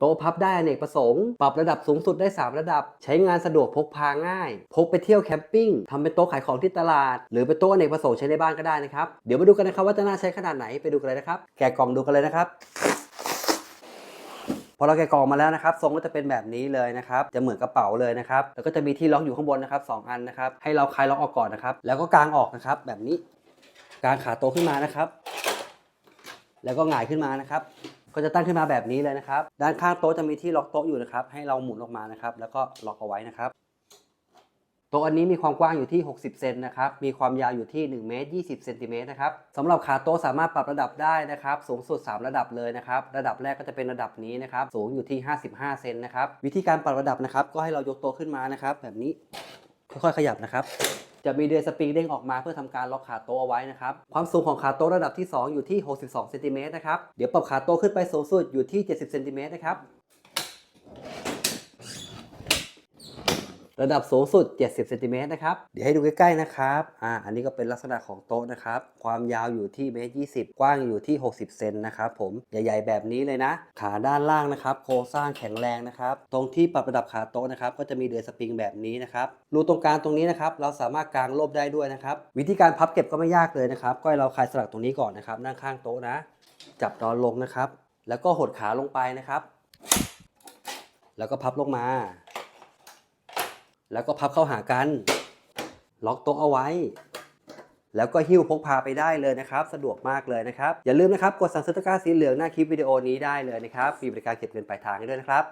โต๊ะพับได้อเนกประสงค์ ปรับระดับสูงสุดได้ 3 ระดับ ใช้งานสะดวกพกพาง่าย พกไปเที่ยวแคมปิ้งทำเป็นโต๊ะขายของที่ตลาด หรือเป็นโต๊ะอเนกประสงค์ใช้ในบ้านก็ได้นะครับ เดี๋ยวมาดูกันนะครับว่าจะน่าใช้ขนาดไหนไปดูกันเลยนะครับ แกะกล่องดูกันเลยนะครับพอเราแกะกล่องมาแล้วนะครับทรงก็จะเป็นแบบนี้เลยนะครับจะเหมือนกระเป๋าเลยนะครับแล้วก็จะมีที่ล็อกอยู่ข้างบนนะครับสองอันนะครับให้เราคลายล็อกออกก่อนนะครับ แล้วก็กางออกนะครับ แบบนี้กางขาโต๊ะขึ้นมานะครับ แล้วก็หงายขึ้นมานะครับ ก็จะตั้งขึ้นมาแบบนี้เลยนะครับ ด้านข้างโต๊ะจะมีที่ล็อกโต๊ะอยู่นะครับ ให้เราหมุนออกมานะครับ แล้วก็ล็อกเอาไว้นะครับโต๊ะอันนี้มีความกว้างอยู่ที่ 60 เซนนะครับ มีความยาวอยู่ที่1เมตร20เซนติเมตรนะครับสำหรับขาโต๊ะสามารถปรับระดับได้นะครับ สูงสุด 3 ระดับเลยนะครับ ระดับแรกก็จะเป็นระดับนี้นะครับ สูงอยู่ที่ 55 เซนนะครับ วิธีการปรับระดับนะครับ ก็ให้เรายกโต๊ะขึ้นมานะครับ แบบนี้ ค่อยๆขยับนะครับ จะมีเดือยสปริงเด้งออกมาเพื่อทำการล็อกขาโต๊ะเอาไว้นะครับ ความสูงของขาโต๊ะระดับที่ 2 อยู่ที่ 62เซนติเมตรนะครับ เดี๋ยวปรับขาโต๊ะขึ้นไปสูงสุดอยู่ที่ 70เซนติเมตรนะครับ ระดับสูงสุด 70เซนติเมตรนะครับ เดี๋ยวให้ดูใกล้ๆนะครับ อ่า อันนี้ก็เป็นลักษณะของโต๊ะนะครับ ความยาวอยู่ที่เมตร20กว้างอยู่ที่ 60 เซนนะครับผม ใหญ่ๆ แบบนี้เลยนะ ขาด้านล่างนะครับ โครงสร้างแข็งแรงนะครับ ตรงที่ปรับระดับขาโต๊ะนะครับ ก็จะมีเดือยสปริงแบบนี้นะครับ รูตรงกลางตรงนี้นะครับ เราสามารถกางร่มได้ด้วยนะครับ วิธีการพับเก็บก็ไม่ยากเลยนะครับ ก็ให้เราคลายสลักตรงนี้ก่อนนะครับ นั่งข้างโต๊ะนะ จับนอนลงนะครับ แล้วก็หดขาลงไปนะครับ แล้วก็พับลงมา แล้วก็พับเข้าหากัน ล็อกโต๊ะเอาไว้ แล้วก็หิ้วพกพาไปได้เลยนะครับ สะดวกมากเลยนะครับ อย่าลืมนะครับ กดสั่งซื้อตะกร้าสีเหลืองหน้าคลิปวิดีโอนี้ได้เลยนะครับมีบริการเก็บเงินปลายทางให้ด้วยนะครับ